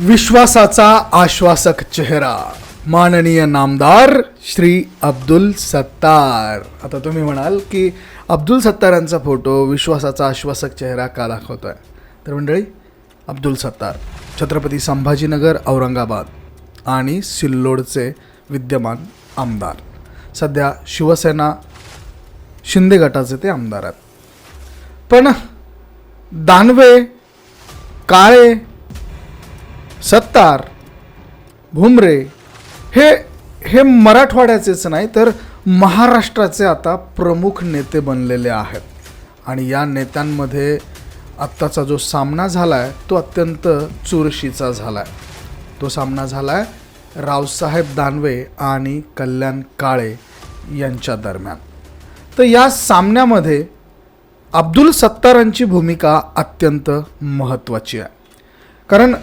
विश्वासाचा आश्वासक चेहरा. माननीय नामदार श्री अब्दुल सत्तार. आता तुम्ही म्हणाल की अब्दुल सत्तारांचा फोटो विश्वासाचा आश्वासक चेहरा का दाखवतोय? तर मंडळी अब्दुल सत्तार छत्रपती संभाजीनगर औरंगाबाद आणि सिल्लोडचे विद्यमान आमदार. सध्या शिवसेना शिंदे गटाचे ते आमदार आहेत. पण दानवे काळे सत्तार भुमरे हे हे मराठवाड्याचेच नाही तर महाराष्ट्राचे आता प्रमुख नेते बनलेले आहेत. आणि या नेत्यांमध्ये आत्ताचा जो सामना झाला आहे तो अत्यंत चुरशीचा झाला आहे तो सामना झाला आहे रावसाहेब दानवे आणि कल्याण काळे यांच्या दरम्यान. तर या सामन्यामध्ये अब्दुल सत्तारांची भूमिका अत्यंत महत्त्वाची आहे. कारण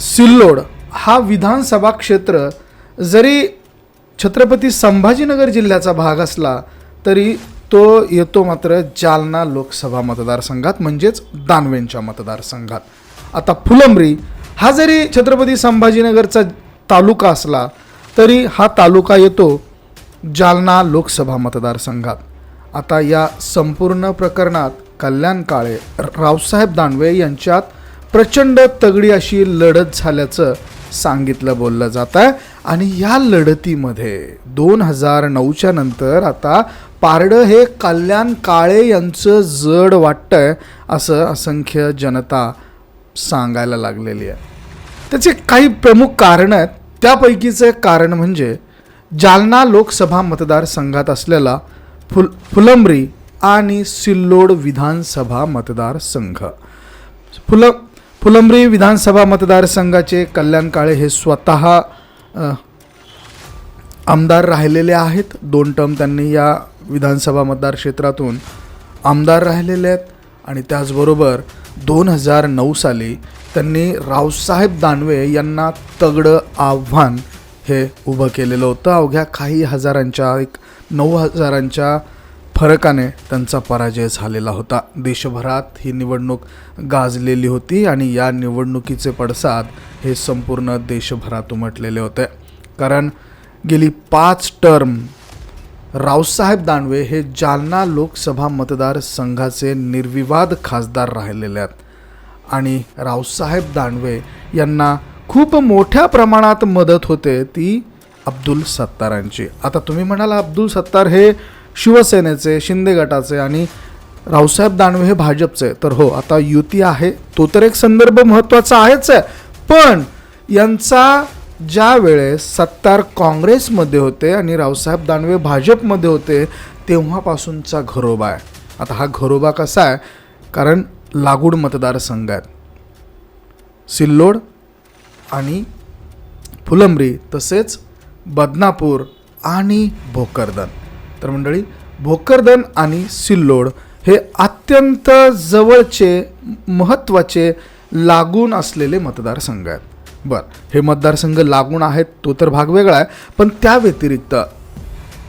सिल्लोड हा विधानसभा क्षेत्र जरी छत्रपती संभाजीनगर जिल्ह्याचा भाग असला तरी तो येतो मात्र जालना लोकसभा मतदारसंघात म्हणजेच दानवेंच्या मतदारसंघात. आता फुलंब्री हा जरी छत्रपती संभाजीनगरचा तालुका असला तरी हा तालुका येतो जालना लोकसभा मतदारसंघात. आता या संपूर्ण प्रकरणात कल्याण काळे रावसाहेब दानवे यांच्यात प्रचंड तगडी अशी लढत झाल्याचं सांगितलं बोललं जात आहे. आणि या लढतीमध्ये दोन हजार नऊच्या नंतर आता पारडं हे कल्याण काळे यांचं जड वाटतंय असं असंख्य जनता सांगायला लागलेली आहे. त्याचे काही प्रमुख कारणं आहेत. त्यापैकीचं एक कारण म्हणजे जालना लोकसभा मतदारसंघात असलेला फुल फुलंब्री आणि सिल्लोड विधानसभा मतदारसंघ. फुल फुलंब्री विधानसभा मतदारसंघाचे कल्याण काळे हे स्वतः आमदार राहिलेले आहेत. दोन टर्म त्यांनी या विधानसभा मतदार क्षेत्रातून आमदार राहिलेले आहेत आणि त्याचबरोबर दोन हजार नऊ साली त्यांनी रावसाहेब दानवे यांना तगडं आव्हान हे उभं केलेलं होतं. अवघ्या काही हजारांच्या एक नऊ हजारांच्या फरकाने त्यांचा पराजय झालेला होता. देशभरात ही निवडणूक गाजलेली होती आणि या निवडणुकीचे पडसाद हे संपूर्ण देशभरात उमटलेले होते. कारण गेली पाच टर्म रावसाहेब दानवे हे जालना लोकसभा मतदारसंघाचे निर्विवाद खासदार राहिलेले आहेत. आणि रावसाहेब दानवे यांना खूप मोठ्या प्रमाणात मदत होते ती अब्दुल सत्तारांची. आता तुम्ही म्हणाला अब्दुल सत्तार हे शिवसेनेचे शिंदे गटाचे आणि रावसाहेब दानवे हे भाजपचे. तर हो आता युती आहे. तो तर एक संदर्भ महत्त्वाचा आहेच आहे. पण यांचा ज्या वेळेस सत्तार काँग्रेसमध्ये होते आणि रावसाहेब दानवे भाजपमध्ये होते तेव्हापासूनचा घरोबा आहे. आता हा घरोबा कसा आहे? कारण लागूड मतदारसंघ आहेत. सिल्लोड आणि फुलंब्री तसेच बदनापूर आणि भोकरदन. तर मंडळी भोकरदन आणि सिल्लोड हे अत्यंत जवळचे महत्त्वाचे लागून असलेले मतदारसंघ आहेत. बरं हे मतदारसंघ लागून आहेत तो तर भाग वेगळा आहे पण त्या व्यतिरिक्त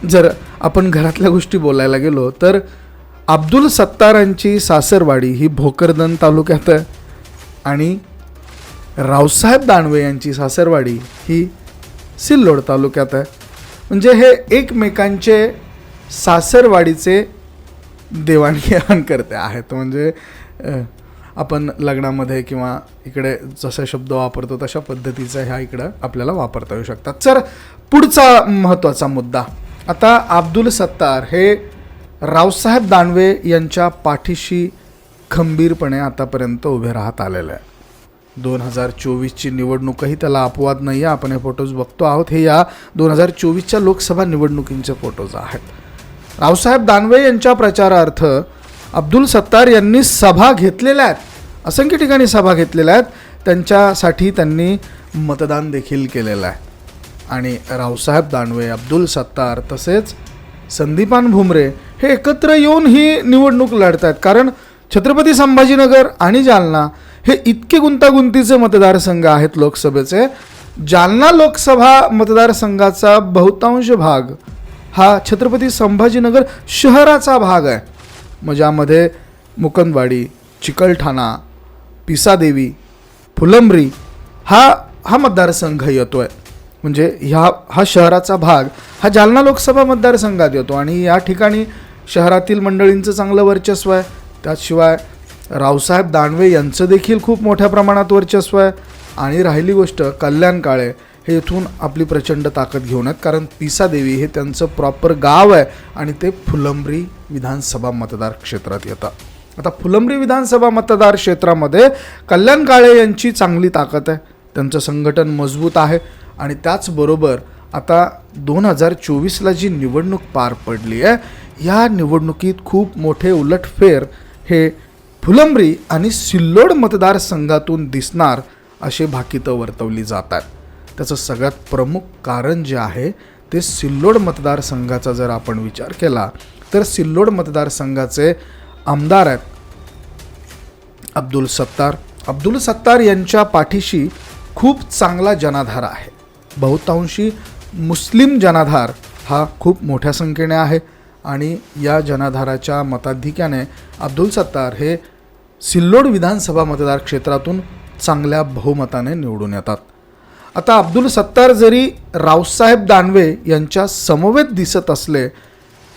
जर आपण घरातल्या गोष्टी बोलायला गेलो तर अब्दुल सत्तारांची सासरवाडी ही भोकरदन तालुक्यात आहे आणि रावसाहेब दानवे यांची सासरवाडी ही सिल्लोड तालुक्यात आहे. म्हणजे हे एकमेकांचे सासरवाडीचे देवाणघेवाण करते आहेत. म्हणजे आपण लग्नामध्ये किंवा इकडे जसे शब्द वापरतो तशा पद्धतीचा ह्या इकडं आपल्याला वापरता येऊ शकतात. तर पुढचा महत्त्वाचा मुद्दा. आता अब्दुल सत्तार हे रावसाहेब दानवे यांच्या पाठीशी खंबीरपणे आतापर्यंत उभे राहत आलेले आहे दोन हजार चोवीसची निवडणूकही त्याला अपवाद नाही आहे आपण हे फोटोज बघतो आहोत. हे या दोन हजार चोवीसच्या लोकसभा निवडणुकींचे फोटोज आहेत. रावसाहेब दानवे यांच्या प्रचारार्थ अब्दुल सत्तार यांनी सभा घेतलेल्या आहेत. असंख्य ठिकाणी सभा घेतलेल्या आहेत. त्यांच्यासाठी त्यांनी मतदान देखील केलेलं आहे. आणि रावसाहेब दानवे अब्दुल सत्तार तसेच संदीपान भुमरे हे एकत्र येऊन ही निवडणूक लढत आहेत कारण छत्रपती संभाजीनगर आणि जालना हे इतके गुंतागुंतीचे मतदारसंघ आहेत लोकसभेचे. जालना लोकसभा मतदारसंघाचा बहुतांश भाग हा छत्रपती संभाजीनगर शहराचा भाग आहे. मग ज्यामध्ये मुकंदवाडी चिकलठाणा पिसादेवी फुलंब्री हा हा मतदारसंघ येतो आहे म्हणजे ह्या हा शहराचा भाग हा जालना लोकसभा मतदारसंघात येतो आणि या ठिकाणी शहरातील मंडळींचं चांगलं वर्चस्व आहे. त्याशिवाय रावसाहेब दानवे यांचं देखील खूप मोठ्या प्रमाणात वर्चस्व आहे. आणि राहिली गोष्ट कल्याण काळे. हे इथून आपली प्रचंड ताकद घेऊन आहेत. कारण पिसादेवी हे त्यांचं प्रॉपर गाव आहे आणि ते फुलंब्री विधानसभा मतदार क्षेत्रात येतं आता फुलंब्री विधानसभा मतदार क्षेत्रामध्ये कल्याण काळे यांची चांगली ताकद आहे. त्यांचं संघटन मजबूत आहे आणि त्याचबरोबर आता दोन हजार चोवीसला जी निवडणूक पार पडली आहे या निवडणुकीत खूप मोठे उलटफेर हे फुलंब्री आणि सिल्लोड मतदारसंघातून दिसणार असे भाकितं वर्तवली जातात त्याचं सगळ्यात प्रमुख कारण जे आहे ते सिल्लोड मतदारसंघाचा जर आपण विचार केला तर सिल्लोड मतदारसंघाचे आमदार आहेत अब्दुल सत्तार. अब्दुल सत्तार यांच्या पाठीशी खूप चांगला जनाधार आहे. बहुतांशी मुस्लिम जनाधार हा खूप मोठ्या संख्येने आहे आणि या जनाधाराच्या मताधिक्याने अब्दुल सत्तार हे सिल्लोड विधानसभा मतदार क्षेत्रातून चांगल्या बहुमताने निवडून येतात. आता अब्दुल सत्तार जरी रावसाहेब दानवे यांच्या समवेत दिसत असले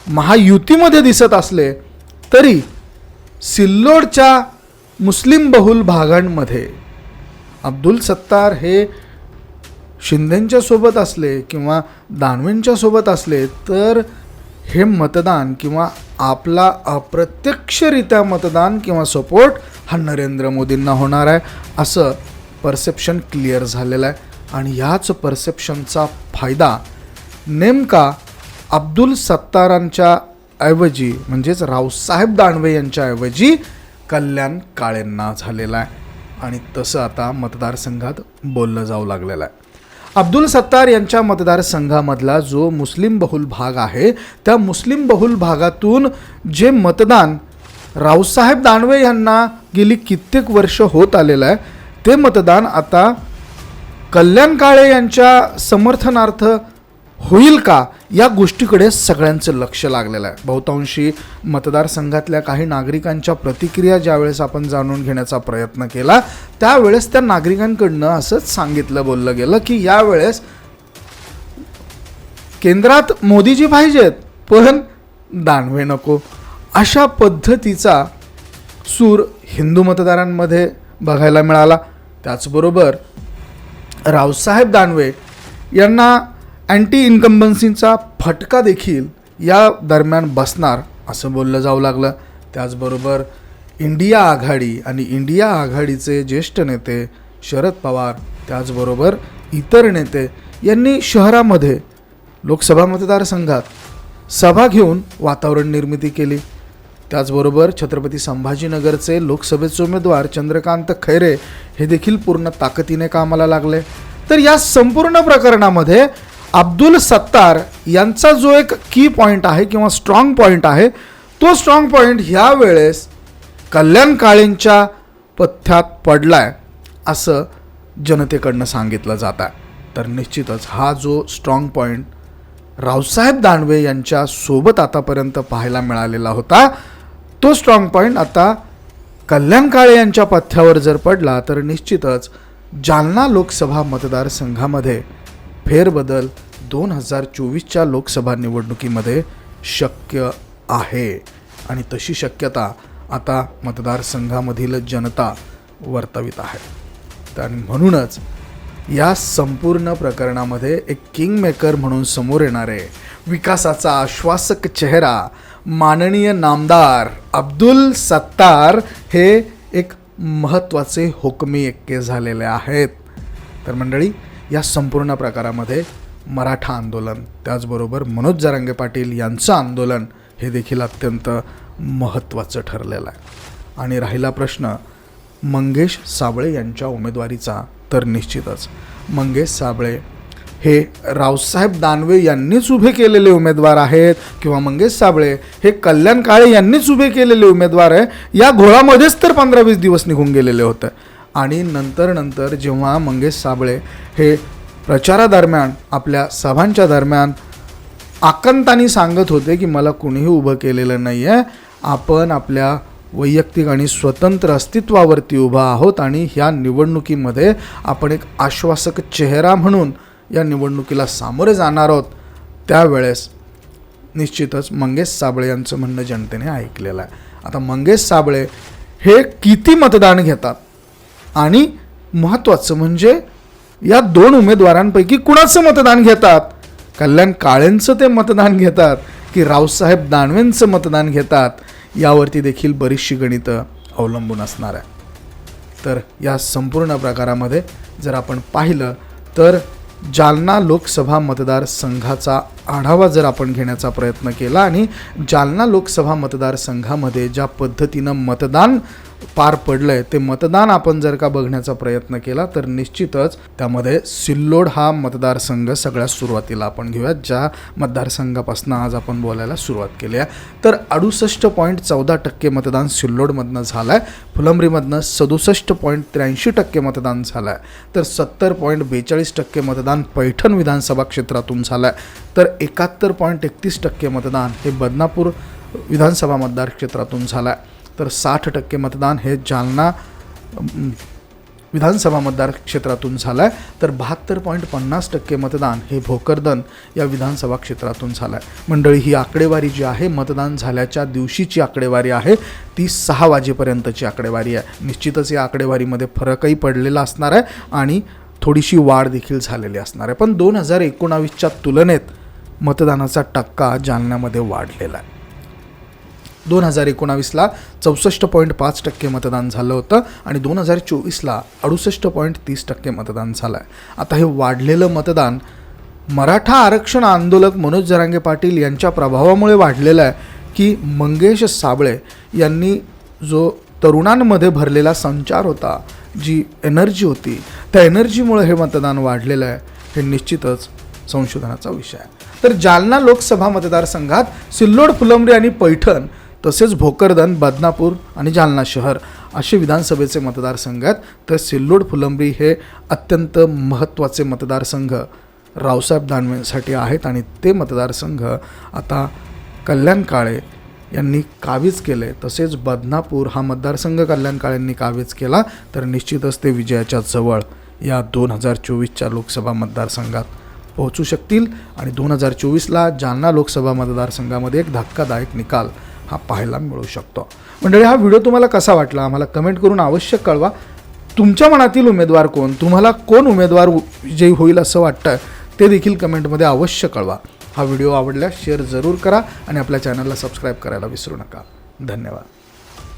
महायुतीमध्ये दिसत असले तरी सिल्लोडच्या मुस्लिम बहुल भागांमध्ये अब्दुल सत्तार हे शिंदेंच्या सोबत असले किंवा दानवेंच्या सोबत असले तर हे मतदान किंवा आपला अप्रत्यक्षरित्या मतदान किंवा सपोर्ट हा नरेंद्र मोदींना होणार आहे असं परसेप्शन क्लिअर झालेलं आहे. आणि ह्याच परसेप्शनचा फायदा नेमका अब्दुल सत्तारांच्या ऐवजी म्हणजेच रावसाहेब दानवे यांच्याऐवजी कल्याण काळेंना झालेला आहे. आणि तसं आता मतदारसंघात बोललं जाऊ लागलेलं आहे. अब्दुल सत्तार यांच्या मतदारसंघामधला जो मुस्लिम बहुल भाग आहे त्या मुस्लिम बहुल भागातून जे मतदान रावसाहेब दानवे यांना गेली कित्येक वर्ष होत आलेलं आहे ते मतदान आता कल्याण काळे यांच्या समर्थनार्थ होईल का या गोष्टीकडे सगळ्यांचं लक्ष लागलेलं आहे. बहुतांशी मतदारसंघातल्या काही नागरिकांच्या प्रतिक्रिया ज्यावेळेस आपण जाणून घेण्याचा प्रयत्न केला त्यावेळेस त्या नागरिकांकडनं असंच सांगितलं बोललं गेलं की यावेळेस केंद्रात मोदीजी पाहिजेत पण दानवे नको. अशा पद्धतीचा सूर हिंदू मतदारांमध्ये बघायला मिळाला. त्याचबरोबर रावसाहेब दानवे यांना अँटी इन्कम्बन्सीचा फटका देखील या दरम्यान बसणार असं बोललं जाऊ लागलं. त्याचबरोबर इंडिया आघाडी आणि इंडिया आघाडीचे ज्येष्ठ नेते शरद पवार त्याचबरोबर इतर नेते यांनी शहरामध्ये लोकसभा मतदारसंघात सभा घेऊन वातावरण निर्मिती केली. त्याचबरोबर छत्रपती संभाजीनगरचे लोकसभेचे उमेदवार चंद्रकांत खैरे हे देखील पूर्ण ताकदीने कामाला लागले. तर या संपूर्ण प्रकरणामध्ये अब्दुल सत्तार यांचा जो एक की पॉईंट आहे किंवा स्ट्रॉंग पॉईंट आहे तो स्ट्रॉंग पॉईंट ह्या वेळेस कल्याण काळेंच्या पथ्यात पडलाय असं जनतेकडनं सांगितलं जात आहे. तर निश्चितच हा जो स्ट्रॉंग पॉईंट रावसाहेब दानवे यांच्या सोबत आतापर्यंत पाहायला मिळालेला होता तो स्ट्रॉंग पॉईंट आता कल्याण काळे यांच्या पथ्यावर जर पडला तर निश्चितच जालना लोकसभा मतदारसंघामध्ये फेरबदल दोन हजार चोवीसच्या लोकसभा निवडणुकीमध्ये शक्य आहे. आणि तशी शक्यता आता मतदारसंघामधील जनता वर्तवित आहे. आणि म्हणूनच या संपूर्ण प्रकरणामध्ये एक किंग मेकर म्हणून समोर येणारे विकासाचा आश्वासक चेहरा माननीय नामदार अब्दुल सत्तार हे एक महत्त्वाचे हुकमी एक्के झालेले आहेत. तर मंडळी या संपूर्ण प्रकारामध्ये मराठा आंदोलन त्याचबरोबर मनोज जरांगे पाटील यांचं आंदोलन हे देखील अत्यंत महत्त्वाचं ठरलेलं आहे. आणि राहिला प्रश्न मंगेश साबळे यांच्या उमेदवारीचा तर निश्चितच. मंगेश साबळे हे रावसाहेब दानवे यांनीच उभे केलेले उमेदवार आहेत. किंवा मंगेश साबळे हे कल्याण काळे यांनीच उभे केलेले उमेदवार आहे. या घोळामध्येच तर पंधरा वीस दिवस निघून गेलेले होते. आणि नंतर नंतर जेव्हा मंगेश साबळे हे प्रचारादरम्यान आपल्या सभांच्या दरम्यान आकंतानी सांगत होते की मला कुणीही उभं केलेलं नाही आहे आपण आपल्या वैयक्तिक आणि स्वतंत्र अस्तित्वावरती उभा आहोत आणि ह्या निवडणुकीमध्ये आपण एक आश्वासक चेहरा म्हणून या निवडणुकीला सामोरे जाणार आहोत त्यावेळेस निश्चितच मंगेश साबळे यांचं म्हणणं जनतेने ऐकलेलं आहे. आता मंगेश साबळे हे किती मतदान घेतात? आणि महत्त्वाचं म्हणजे या दोन उमेदवारांपैकी कुणाचं मतदान घेतात? कल्याण काळेंचं ते मतदान घेतात की रावसाहेब दानवेंचं मतदान घेतात? यावरती देखील बरीचशी गणितं अवलंबून असणार आहे. तर या संपूर्ण प्रकारामध्ये जर आपण पाहिलं तर जालना लोकसभा मतदारसंघाचा आढावा जर आपण घेण्याचा प्रयत्न केला आणि जालना लोकसभा मतदारसंघामध्ये ज्या पद्धतीनं मतदान पार पडलं आहे ते मतदान आपण जर का बघण्याचा प्रयत्न केला तर निश्चितच त्यामध्ये सिल्लोड हा मतदारसंघ सगळ्यात सुरुवातीला आपण घेऊयात ज्या मतदारसंघापासून आज आपण बोलायला सुरुवात केली आहे. तर अडुसष्ट पॉईंट चौदा टक्के मतदान सिल्लोडमधनं झालं आहे फुलंब्रीमधनं सदुसष्ट पॉईंट त्र्याऐंशी टक्के मतदान झालं आहे तर सत्तर पॉईंट बेचाळीस टक्के मतदान पैठण विधानसभा क्षेत्रातून झालं आहे तर एकाहत्तर पॉईंट एकतीस टक्के मतदान हे बदनापूर विधानसभा मतदार क्षेत्रातून झालं आहे तर साठ टक्के मतदान हे जालना विधानसभा मतदार क्षेत्रातून झालं आहे तर बहात्तर पॉईंट पन्नास टक्के मतदान हे भोकरदन या विधानसभा क्षेत्रातून झालं आहे मंडळी ही आकडेवारी जी आहे मतदान झाल्याच्या दिवशीची आकडेवारी आहे. ती सहा वाजेपर्यंतची आकडेवारी आहे. निश्चितच या आकडेवारीमध्ये फरकही पडलेला असणार आहे आणि थोडीशी वाढ देखील झालेली असणार आहे. पण दोन हजार एकोणावीसच्या तुलनेत मतदानाचा टक्का जालन्यामध्ये वाढलेला आहे. दोन हजार एकोणावीसला चौसष्ट पॉईंट पाच टक्के मतदान झालं होतं आणि दोन हजार चोवीसला अडुसष्ट पॉईंट तीस टक्के मतदान झालं आहे आता हे वाढलेलं मतदान मराठा आरक्षण आंदोलक मनोज जरांगे पाटील यांच्या प्रभावामुळे वाढलेलं आहे की मंगेश साबळे यांनी जो तरुणांमध्ये भरलेला संचार होता जी एनर्जी होती त्या एनर्जीमुळे हे मतदान वाढलेलं आहे हे निश्चितच संशोधनाचा विषय आहे. तर जालना लोकसभा मतदारसंघात सिल्लोड फुलंब्री आणि पैठण तसेच भोकरदन बदनापूर आणि जालना शहर असे विधानसभेचे मतदारसंघ आहेत. तर सिल्लोड फुलंब्री हे अत्यंत महत्त्वाचे मतदारसंघ रावसाहेब दानवेंसाठी आहेत आणि ते मतदारसंघ आता कल्याण काळे यांनी काबीज केले. तसेच बदनापूर हा मतदारसंघ कल्याण काळेंनी काबीज केला. तर निश्चितच ते विजयाच्या जवळ या दोन हजार चोवीसच्या लोकसभा मतदारसंघात पोहोचू शकतील. आणि दोन हजार चोवीसला जालना लोकसभा मतदारसंघामध्ये एक धक्कादायक निकाल हा पाहायला मिळू शकतो. मंडळी हा व्हिडिओ तुम्हाला कसा वाटला? आम्हाला कमेंट करून अवश्य कळवा. तुमच्या मनातील उमेदवार कोण? तुम्हाला कोण उमेदवार विजयी होईल असं वाटतं ते देखील कमेंटमध्ये अवश्य कळवा. हा व्हिडिओ आवडल्यास शेअर जरूर करा आणि आपल्या चॅनलला सबस्क्राईब करायला विसरू नका. धन्यवाद.